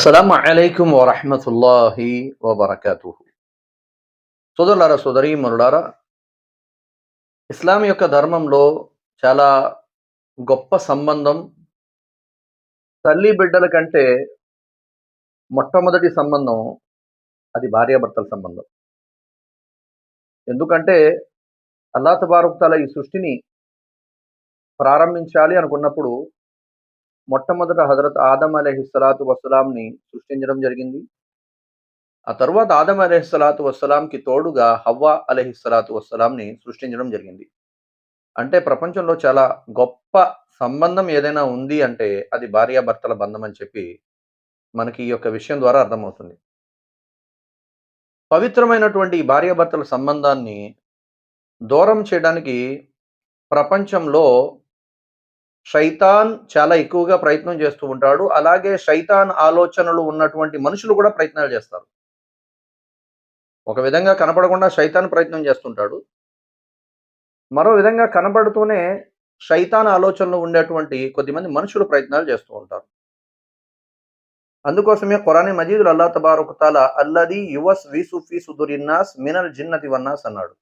అస్సలం అలైకుం వరహమతుల్లాహి వబర్కతు సోదరులారా సోదరి మరులారా ఇస్లాం యొక్క ధర్మంలో చాలా గొప్ప సంబంధం తల్లి బిడ్డల కంటే మొట్టమొదటి సంబంధం అది భార్యాభర్తల సంబంధం. ఎందుకంటే అల్లా తబారుక్తాల ఈ సృష్టిని ప్రారంభించాలి అనుకున్నప్పుడు మొట్టమొదట హజరత్ ఆదం అలహిస్సలాతు వసలాంని సృష్టించడం జరిగింది. ఆ తరువాత ఆదం అలహిస్సలాతు వసలాంకి తోడుగా హవ్వా అలహిస్సలాతు వసలాంని సృష్టించడం జరిగింది. అంటే ప్రపంచంలో చాలా గొప్ప సంబంధం ఏదైనా ఉంది అంటే అది భార్యాభర్తల బంధం అని చెప్పి మనకి ఈ యొక్క విషయం ద్వారా అర్థమవుతుంది. పవిత్రమైనటువంటి ఈ భార్యాభర్తల సంబంధాన్ని దూరం చేయడానికి ప్రపంచంలో శైతాన్ చాలా ఎక్కువగా ప్రయత్నం చేస్తూ ఉంటాడు. అలాగే శైతాన్ ఆలోచనలు ఉన్నటువంటి మనుషులు కూడా ప్రయత్నాలు చేస్తారు. ఒక విధంగా కనపడకుండా శైతాన్ ప్రయత్నం చేస్తుంటాడు. మరో విధంగా కనబడుతూనే శైతాన్ ఆలోచనలు ఉండేటువంటి కొద్దిమంది మనుషులు ప్రయత్నాలు చేస్తూ ఉంటారు. అందుకోసమే ఖురాని మజీదుల్ అల్లా తబారుకుతాల అల్లది యువస్ వీసుఫీ సుదురిన్నాస్ మినల్ జిన్నతి వన్నాస్ అన్నాడు.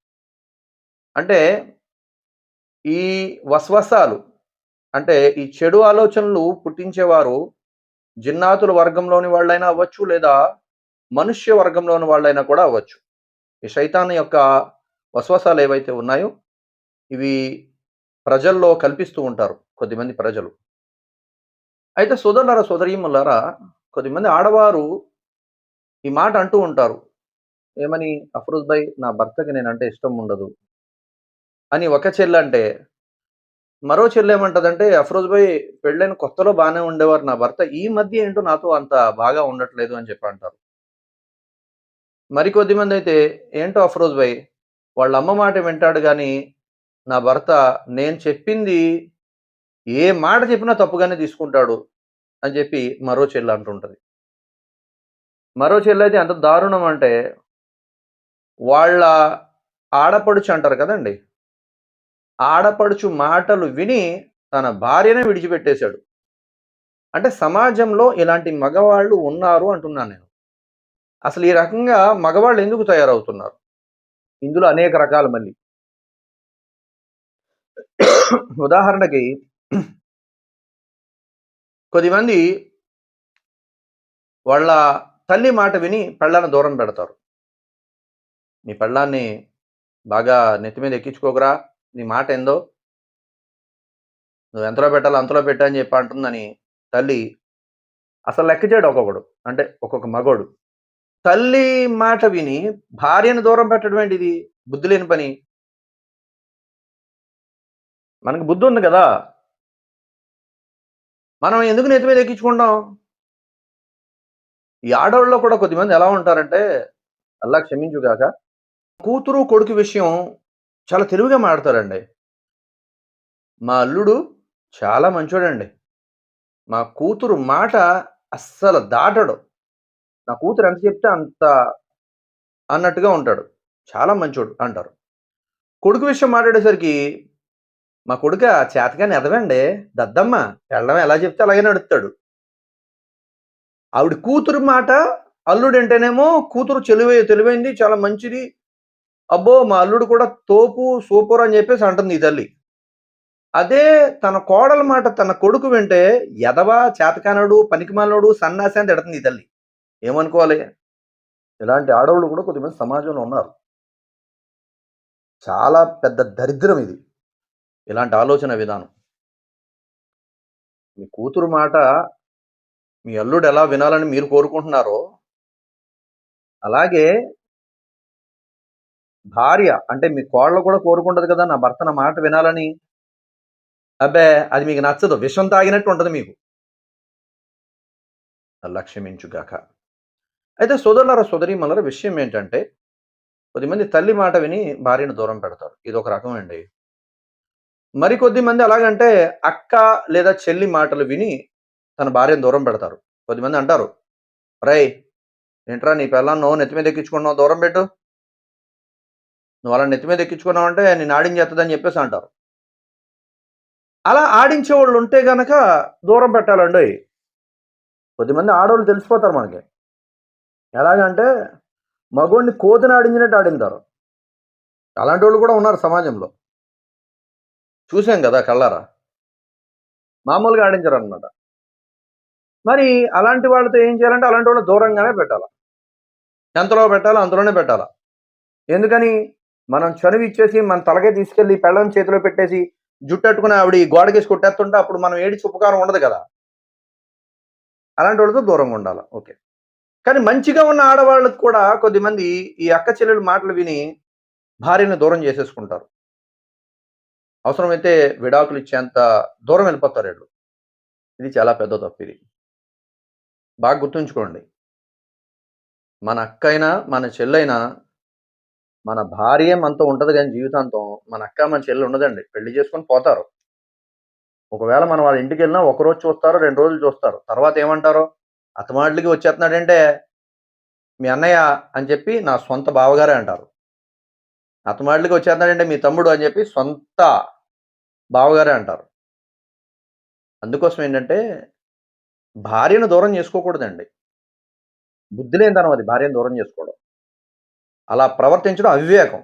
అంటే ఈ వస్వసాలు అంటే ఈ చెడు ఆలోచనలు పుట్టించేవారు జిన్నాతుల వర్గంలోని వాళ్ళైనా అవ్వచ్చు లేదా మనుష్య వర్గంలోని వాళ్ళైనా కూడా అవ్వచ్చు. ఈ శైతాన్ యొక్క వస్వసాలు ఏవైతే ఉన్నాయో ఇవి ప్రజల్లో కల్పిస్తూ ఉంటారు కొద్దిమంది ప్రజలు. అయితే సోదరులారా సోదరీములారా కొద్దిమంది ఆడవారు ఈ మాట అంటూ ఉంటారు. ఏమని అఫ్రోజ్ భాయ్ నా భర్తకి నేనంటే ఇష్టం ఉండదు అని ఒక చెల్లంటే మరో చెల్లి ఏమంటదంటే అఫ్రోజ్ భాయ్ పెళ్ళైన కొత్తలో బాగానే ఉండేవారు నా భర్త. ఈ మధ్య ఏంటో నాతో అంత బాగా ఉండట్లేదు అని చెప్పి అంటారు. మరికొద్ది మంది అయితే ఏంటో అఫ్రోజ్ భాయ్ వాళ్ళ అమ్మ మాట వింటాడు కానీ నా భర్త నేను చెప్పింది ఏ మాట చెప్పినా తప్పుగానే తీసుకుంటాడు అని చెప్పి మరో చెల్లి అంటుంటుంది. మరో చెల్లి అయితే ఎంత దారుణం అంటే వాళ్ళ ఆడపడుచు అంటారు కదండి. ఆడపడుచు మాటలు విని తన భార్యనే విడిచిపెట్టేశాడు. అంటే సమాజంలో ఇలాంటి మగవాళ్ళు ఉన్నారు అంటున్నాను నేను. అసలు ఈ రకంగా మగవాళ్ళు ఎందుకు తయారవుతున్నారు? ఇందులో అనేక రకాలు మళ్ళీ. ఉదాహరణకి కొద్దిమంది వాళ్ళ తల్లి మాట విని పెళ్ళాన్ని దూరం పెడతారు. మీ పెళ్ళాన్ని బాగా నెత్తి మీద ఎక్కించుకోకరా. నీ మాట ఏందో? నువ్వు ఎంతలో పెట్టాలో అంతలో పెట్టా అని చెప్పి అంటుందని తల్లి అసలు లెక్క చేయడు ఒక్కొక్కడు. అంటే ఒక్కొక్క మగోడు. తల్లి మాట విని భార్యను దూరం పెట్టడం ఏంటిది? బుద్ధి లేని పని. మనకు బుద్ధి ఉంది కదా? మనం ఎందుకు నెత్తి మీద ఎక్కించుకుంటాం? ఈ ఆడవాళ్ళలో కూడా కొద్దిమంది ఎలా ఉంటారంటే అల్లా క్షమించుగాక కూతురు కొడుకు విషయం చాలా తెలివిగా మాడతారండి మా అల్లుడు చాలా మంచోడండి. మా కూతురు మాట అస్సలు దాటడు. నా కూతురు ఎంత చెప్తే అంత అన్నట్టుగా ఉంటాడు. చాలా మంచోడు అంటారు. కొడుకు విషయం మాట్లాడేసరికి మా కొడుక చేతగాని ఎదవండి. దద్దమ్మ వెళ్ళడం ఎలా చెప్తే అలాగే నడుస్తాడు. ఆవిడ కూతురు మాట అల్లుడు అంటేనేమో కూతురు తెలివై తెలివైంది చాలా మంచిది. అబ్బో మా అల్లుడు కూడా తోపు సూపర్ అని చెప్పేసి అంటుంది ఈ తల్లి. అదే తన కోడల మాట తన కొడుకు వింటే ఎదవా చేతకానడు పనికిమాలడు సన్నాసి అని తిడుతుంది ఈ తల్లి. ఏమనుకోవాలి? ఇలాంటి ఆడవాళ్ళు కూడా కొద్దిమంది సమాజంలో ఉన్నారు. చాలా పెద్ద దరిద్రం ఇది. ఇలాంటి ఆలోచన విధానం. మీ కూతురు మాట మీ అల్లుడు ఎలా వినాలని మీరు కోరుకుంటున్నారో అలాగే భార్య అంటే మీ కోళ్ళ కూడా కోరుకుంటది కదా నా భర్త నా మాట వినాలని. అబ్బే అది మీకు నచ్చదు. విషం తాగినట్టు ఉంటుంది మీకు. లక్ష్యమించుగాక. అయితే సోదరులారా సోదరి మల్లర విషయం ఏంటంటే కొద్దిమంది తల్లి మాట విని భార్యను దూరం పెడతారు. ఇది ఒక రకం అండి. మరికొద్ది మంది ఎలాగంటే అక్క లేదా చెల్లి మాటలు విని తన భార్యను దూరం పెడతారు. కొద్దిమంది అంటారు రై ఏంట్రా నీ పిల్లలను నెత్తి మీద ఎక్కించుకున్నావు దూరం పెట్టు. నువ్వు అలా నెత్తి మీద ఎక్కించుకున్నావు అంటే నేను ఆడించేస్తుందని చెప్పేసి అంటారు. అలా ఆడించే వాళ్ళు ఉంటే గనక దూరం పెట్టాలండి. కొద్దిమంది ఆడవాళ్ళు తెలిసిపోతారు మనకి. ఎలాగంటే మగోడిని కోతిని ఆడించినట్టు ఆడింటారు. అలాంటి వాళ్ళు కూడా ఉన్నారు సమాజంలో. చూసాం కదా కళ్ళారా? మామూలుగా ఆడించరు అనమాట మరి అలాంటి వాళ్ళతో ఏం చేయాలంటే అలాంటి వాళ్ళు దూరంగానే పెట్టాలి? ఎంతలో పెట్టాలో అంతలోనే పెట్టాలి? ఎందుకని? మనం చనువు ఇచ్చేసి మన తలకే తీసుకెళ్ళి పెళ్ళం చేతిలో పెట్టేసి జుట్టు అట్టుకుని ఆవిడ గోడకేసి కొట్టేస్తుంటే అప్పుడు మనం ఏడి ఉపకారం ఉండదు కదా. అలాంటి వాళ్ళతో దూరంగా ఉండాలి. ఓకే. కానీ మంచిగా ఉన్న ఆడవాళ్ళకు కూడా కొద్దిమంది ఈ అక్క చెల్లెలు మాటలు విని భార్యను దూరం చేసేసుకుంటారు. అవసరమైతే విడాకులు ఇచ్చేంత దూరం వెళ్ళిపోతారు వీళ్ళు. ఇది చాలా పెద్ద తప్పు ఇది. బాగా గుర్తుంచుకోండి. మన అక్కైనా మన చెల్లైనా మన భార్య మనతో ఉంటుంది కానీ జీవితాంతం మన అక్క మన చెల్లి ఉండదండి. పెళ్ళి చేసుకొని పోతారు. ఒకవేళ మనం వాళ్ళ ఇంటికి వెళ్ళినా ఒక రోజు చూస్తారు రెండు రోజులు చూస్తారు. తర్వాత ఏమంటారు? అతమాటలకి వచ్చేస్తున్నాడంటే మీ అన్నయ్య అని చెప్పి నా సొంత బావగారే అంటారు. అతమాటలకి వచ్చేస్తున్నాడంటే మీ తమ్ముడు అని చెప్పి సొంత బావగారే అంటారు. అందుకోసం ఏంటంటే భార్యను దూరం చేసుకోకూడదండి. బుద్ధి లేనితనం అది భార్యను దూరం చేసుకోవడం. అలా ప్రవర్తించడం అవివేకం.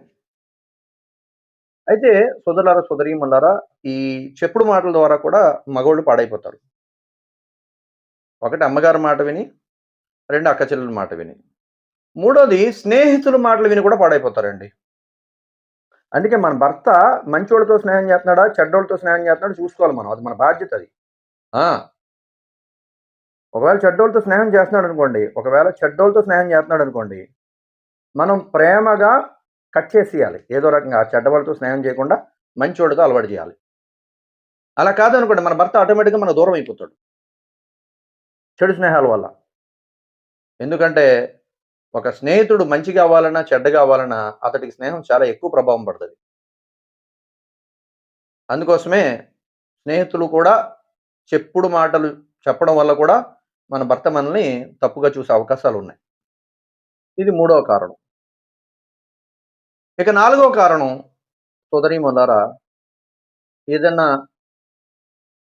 అయితే సోదరులారా సోదరీమన్నారా ఈ చెప్పుడు మాటల ద్వారా కూడా మగవాళ్ళు పాడైపోతారు. ఒకటి అమ్మగారి మాట విని రెండు అక్క చెల్లెల మాట విని. మూడోది స్నేహితుల మాటలు విని కూడా పాడైపోతారండి. అందుకే మన భర్త మంచోళ్ళతో స్నేహం చేస్తున్నాడా చెడ్డోళ్ళతో స్నేహం చేస్తున్నాడా చూసుకోవాలి మనం. అది మన బాధ్యత అది. ఆ. ఒకవేళ చెడ్డోళ్ళతో స్నేహం చేస్తున్నాడు అనుకోండి ఒకవేళ చెడ్డోళ్ళతో స్నేహం చేస్తున్నాడు అనుకోండి మనం ప్రేమగా కట్ చేసేయాలి ఏదో రకంగా ఆ చెడ్డవాళ్ళతో స్నేహం చేయకుండా మంచోడితో అలవాటు చేయాలి. అలా కాదనుకోండి మన భర్త ఆటోమేటిక్గా మన దూరం అయిపోతాడు. చెడు స్నేహాల వల్ల. ఎందుకంటే ఒక స్నేహితుడు మంచి కావాలన్నా చెడ్డ కావాలన్నా అతడికి స్నేహం చాలా ఎక్కువ ప్రభావం పడుతుంది. అందుకోసమే స్నేహితులు కూడా చెప్పుడు మాటలు చెప్పడం వల్ల కూడా మన భర్త మనల్ని తప్పుగా చూసే అవకాశాలు ఉన్నాయి. ఇది మూడవ కారణం. ఇక నాలుగవ కారణం సోదరి మొదలారా ఏదన్నా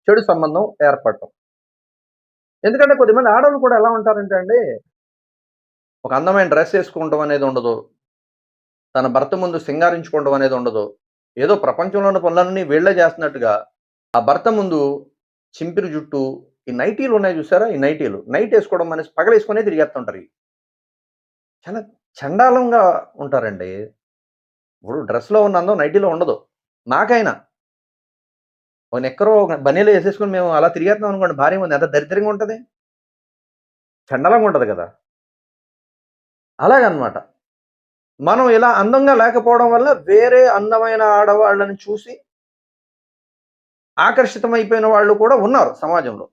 చెడు సంబంధం ఏర్పడటం. ఎందుకంటే కొద్దిమంది ఆడవాళ్ళు కూడా ఎలా ఉంటారంటే అండి ఒక అందమైన డ్రెస్ వేసుకోవడం అనేది ఉండదు తన భర్త ముందు సింగారించుకోవడం అనేది ఉండదు. ఏదో ప్రపంచంలో ఉన్న పనులన్నీ వీళ్ళే చేస్తున్నట్టుగా ఆ భర్త ముందు చింపిరి జుట్టు ఈ నైటీలు ఉన్నాయి చూసారా? ఈ నైటీలు. నైట్ వేసుకోవడం అనేసి పగలేసుకునే తిరిగేస్తుంటారు. చాలా చండాలంగా ఉంటారండి. ఇప్పుడు డ్రెస్లో ఉన్న అందం నైటీలో ఉండదు. నాకైనా. ఒక నెక్కరో ఒక బనీలో వేసేసుకుని మేము అలా తిరిగేస్తున్నాం అనుకోండి భార్య ఉంది. ఎంత దరిద్రంగా ఉంటుంది? చండలంగా ఉంటుంది కదా. అలాగనమాట. మనం ఇలా అందంగా లేకపోవడం వల్ల వేరే అందమైన ఆడవాళ్ళని చూసి ఆకర్షితమైపోయిన వాళ్ళు కూడా ఉన్నారు సమాజంలో.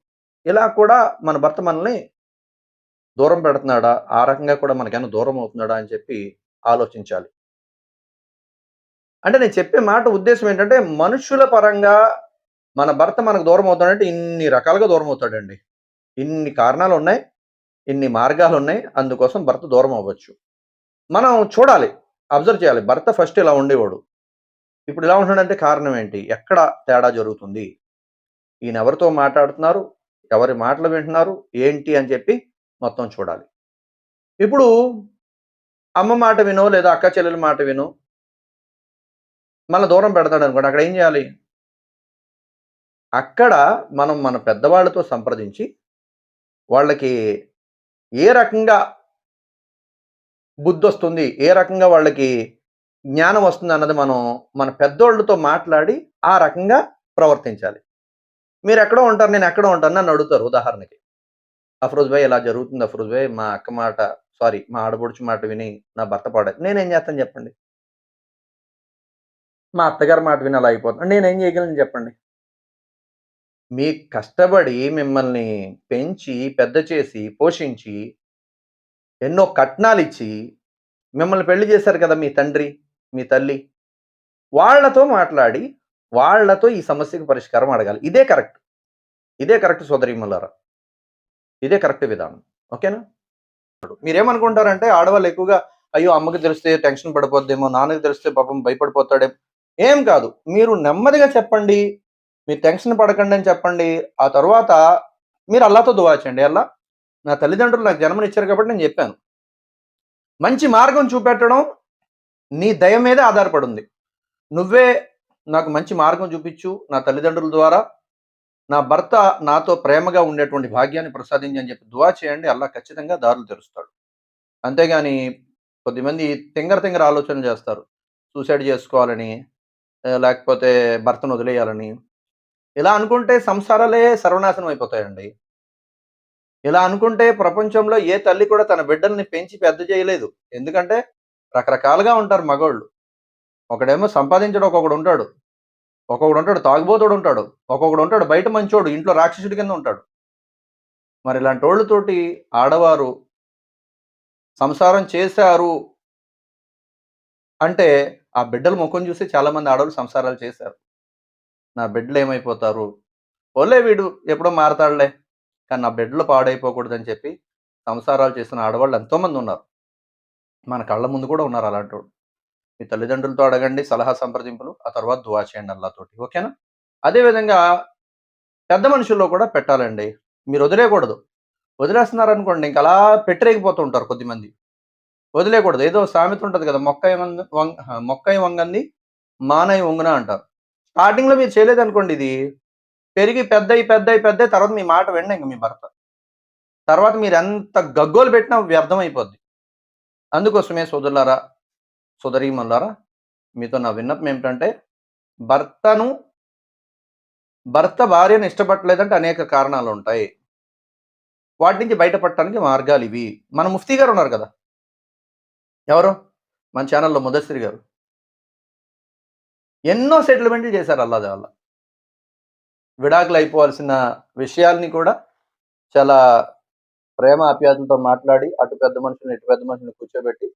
ఇలా కూడా మన భర్త మనల్ని దూరం పెడుతున్నాడా? ఆ రకంగా కూడా మనకేమైనా దూరం అవుతున్నాడా అని చెప్పి ఆలోచించాలి. అంటే నేను చెప్పే మాట ఉద్దేశం ఏంటంటే మనుషుల పరంగా మన భర్త మనకు దూరం అవుతాడంటే ఇన్ని రకాలుగా దూరం అవుతాడండి. ఇన్ని కారణాలు ఉన్నాయి ఇన్ని మార్గాలు ఉన్నాయి అందుకోసం భర్త దూరం అవ్వచ్చు. మనం చూడాలి అబ్జర్వ్ చేయాలి భర్త ఫస్ట్ ఇలా ఉండేవాడు. ఇప్పుడు ఇలా ఉంటున్నాడంటే కారణం ఏంటి? ఎక్కడ తేడా జరుగుతుంది? ఈయన ఎవరితో మాట్లాడుతున్నారు? ఎవరి మాటలు వింటున్నారు? ఏంటి అని చెప్పి మొత్తం చూడాలి. ఇప్పుడు అమ్మ మాట వినో లేదా అక్క చెల్లెల మాట వినో మళ్ళీ దూరం పెడతాడు అనుకోండి. అక్కడ ఏం చేయాలి? అక్కడ మనం మన పెద్దవాళ్ళతో సంప్రదించి వాళ్ళకి ఏ రకంగా బుద్ధి వస్తుంది ఏ రకంగా వాళ్ళకి జ్ఞానం వస్తుంది అన్నది మనం మన పెద్దోళ్ళతో మాట్లాడి ఆ రకంగా ప్రవర్తించాలి. మీరు ఎక్కడో ఉంటారు నేను ఎక్కడో ఉంటాను నన్ను అడుగుతారు ఉదాహరణకి. అఫ్రోజ్ భాయ్ ఇలా జరుగుతుంది అఫ్రోజ్ భాయ్ మా అక్క మాట సారీ మా ఆడపడుచు మాట విని నా భర్త పాడే నేనేం చేస్తాను చెప్పండి? మా అత్తగారి మాట విని అలా అయిపోతుంది నేనేం చేయగలను చెప్పండి? మీ కష్టపడి మిమ్మల్ని పెంచి పెద్ద చేసి పోషించి ఎన్నో కట్నాలు ఇచ్చి మిమ్మల్ని పెళ్ళి చేశారు కదా మీ తండ్రి మీ తల్లి. వాళ్ళతో మాట్లాడి వాళ్ళతో ఈ సమస్యకు పరిష్కారం అడగాలి. ఇదే కరెక్ట్. ఇదే కరెక్ట్ సోదరిమల్లారా ఇదే కరెక్ట్ విధానం. ఓకేనా? మీరేమనుకుంటారంటే ఆడవాళ్ళు ఎక్కువగా అయ్యో అమ్మకి తెలిస్తే టెన్షన్ పడిపోద్దేమో నాన్నకి తెలిస్తే పాపం భయపడిపోతాడేమో ఏం కాదు. మీరు నెమ్మదిగా చెప్పండి. మీరు టెన్షన్ పడకండి అని చెప్పండి. ఆ తర్వాత మీరు అల్లాతో దువా చేయండి. అల్లా నా తల్లిదండ్రులు నాకు జన్మనిచ్చారు కాబట్టి నేను చెప్పాను. మంచి మార్గం చూపెట్టడం నీ దయ మీద ఆధారపడింది. నువ్వే నాకు మంచి మార్గం చూపించు. నా తల్లిదండ్రుల ద్వారా నా భర్త నాతో ప్రేమగా ఉండేటువంటి భాగ్యాన్ని ప్రసాదించి అని చెప్పి దువా చేయండి. అల్లా ఖచ్చితంగా దారులు తెరుస్తాడు. అంతేగాని కొద్దిమంది తింగర తింగర ఆలోచనలు చేస్తారు. సూసైడ్ చేసుకోవాలని లేకపోతే భర్తను వదిలేయాలని. ఇలా అనుకుంటే సంసారాలే సర్వనాశనం అయిపోతాయండి. ఇలా అనుకుంటే ప్రపంచంలో ఏ తల్లి కూడా తన బిడ్డల్ని పెంచి పెద్ద చేయలేదు. ఎందుకంటే రకరకాలుగా ఉంటారు మగవాళ్ళు ఒకడేమో సంపాదించడం ఒక్కొక్కడు ఉంటాడు. ఒక్కొక్కడు ఉంటాడు తాగుబోతుడు ఉంటాడు. ఒక్కొక్కడు ఉంటాడు బయట మంచోడు ఇంట్లో రాక్షసుడి కింద ఉంటాడు. మరి ఇలాంటి వాళ్ళతోటి ఆడవారు సంసారం చేశారు అంటే ఆ బిడ్డల ముఖం చూసి చాలామంది ఆడవాళ్ళు సంసారాలు చేశారు. నా బిడ్డలు ఏమైపోతారు? ఓలే వీడు ఎప్పుడో మారతాడులే. కానీ నా బిడ్డలు పాడైపోకూడదని చెప్పి సంసారాలు చేసిన ఆడవాళ్ళు ఎంతోమంది ఉన్నారు. మన కళ్ళ ముందు కూడా ఉన్నారు అలాంటి వాళ్ళు మీ తల్లిదండ్రులతో అడగండి సలహా సంప్రదింపులు ఆ తర్వాత దువా చేయండి అల్లాతోటి. ఓకేనా? అదేవిధంగా పెద్ద మనుషుల్లో కూడా పెట్టాలండి. మీరు వదిలేయకూడదు. వదిలేస్తున్నారు అనుకోండి ఇంకా అలా పెట్టరేగిపోతూ ఉంటారు కొద్దిమంది. వదిలేయకూడదు ఏదో సామెత ఉంటుంది కదా మొక్కై వంగ వంగ మొక్కై వంగంది మానై వంగున అంటారు. స్టార్టింగ్లో మీరు చేయలేదు అనుకోండి ఇది పెరిగి పెద్దయి పెద్దయి పెద్దయి తర్వాత మీ మాట విన్న ఇంక మీ భర్త. తర్వాత మీరు ఎంత గగ్గోలు పెట్టినా వ్యర్థం అయిపోద్ది అందుకోసమే సోదరులారా సోదరీమల్లారా మీతో నా విన్నపం ఏమిటంటే భర్తను భర్త భార్యను ఇష్టపడలేదంటే అనేక కారణాలు ఉంటాయి వాటి నుంచి బయటపడటానికి మార్గాలు ఇవి మన ముఫ్తీ గారు ఉన్నారు కదా ఎవరు? మన ఛానల్లో ముదస్సిరి గారు. ఎన్నో సెటిల్మెంట్లు చేశారు అల్లాదే వల్ల విడాకులు అయిపోవాల్సిన విషయాల్ని కూడా చాలా ప్రేమ ఆప్యాయతలతో మాట్లాడి అటు పెద్ద మనుషులను ఇటు పెద్ద మనుషులను కూర్చోబెట్టి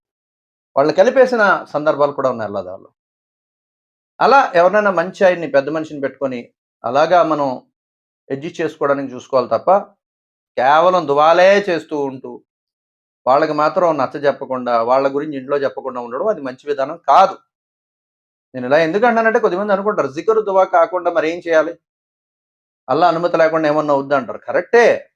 వాళ్ళని కలిపేసిన సందర్భాలు కూడా ఉన్నాయి అల్లాదాల్లో అలా ఎవరైనా మంచి ఆయన్ని పెద్ద మనిషిని పెట్టుకొని అలాగా మనం అడ్జస్ట్ చేసుకోవడానికి చూసుకోవాలి తప్ప కేవలం దువాలే చేస్తూ ఉంటూ వాళ్ళకి మాత్రం నచ్చ చెప్పకుండా వాళ్ళ గురించి ఇంట్లో చెప్పకుండా ఉండడం అది మంచి విధానం కాదు. నేను ఇలా ఎందుకు అన్నానంటే కొద్దిమంది అనుకుంటారు జికరు దువా కాకుండా మరి ఏం చేయాలి? అల్లా అనుమతి లేకుండా ఏమన్నా వద్దు అంటారు. కరెక్టే.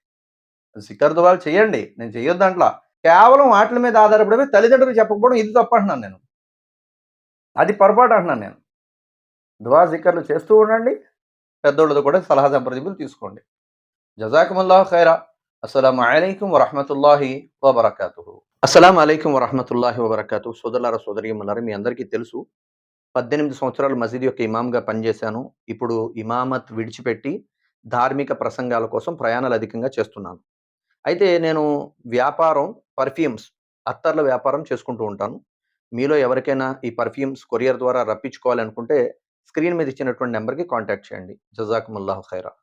జికర్ దువాలు చేయండి. నేను చేయొద్దు అంట్లా కేవలం వాటి మీద ఆధారపడమే తల్లిదండ్రులు చెప్పకపోవడం ఇది తప్పు అంటున్నాను నేను. అది పొరపాటు అంటున్నాను నేను. దువా జికర్లు చేస్తూ ఉండండి. పెద్దోళ్ళతో కూడా సలహా సంప్రదింపులు తీసుకోండి. జజాకుముల్లా ఖైరా. అస్సలం అయికం వరహమతుల్లాహి వబర్కాతు అస్సలం అయికం వరహమతుల్లాహి వబర్కాతు సోదరులారా సోదరియమ్మలారా మీ అందరికీ తెలుసు పద్దెనిమిది సంవత్సరాలు మసీద్ యొక్క ఇమామ్గా పనిచేశాను. ఇప్పుడు ఇమామత్ విడిచిపెట్టి ధార్మిక ప్రసంగాల కోసం ప్రయాణాలు అధికంగా చేస్తున్నాను. అయితే నేను వ్యాపారం పర్ఫ్యూమ్స్ అత్తర్ల వ్యాపారం చేసుకుంటూ ఉంటాను. మీలో ఎవరికైనా ఈ పర్ఫ్యూమ్స్ కొరియర్ ద్వారా రప్పించుకోవాలనుకుంటే స్క్రీన్ మీద ఇచ్చినటువంటి నెంబర్కి కాంటాక్ట్ చేయండి. జజాకుముల్లాహు ఖైరా.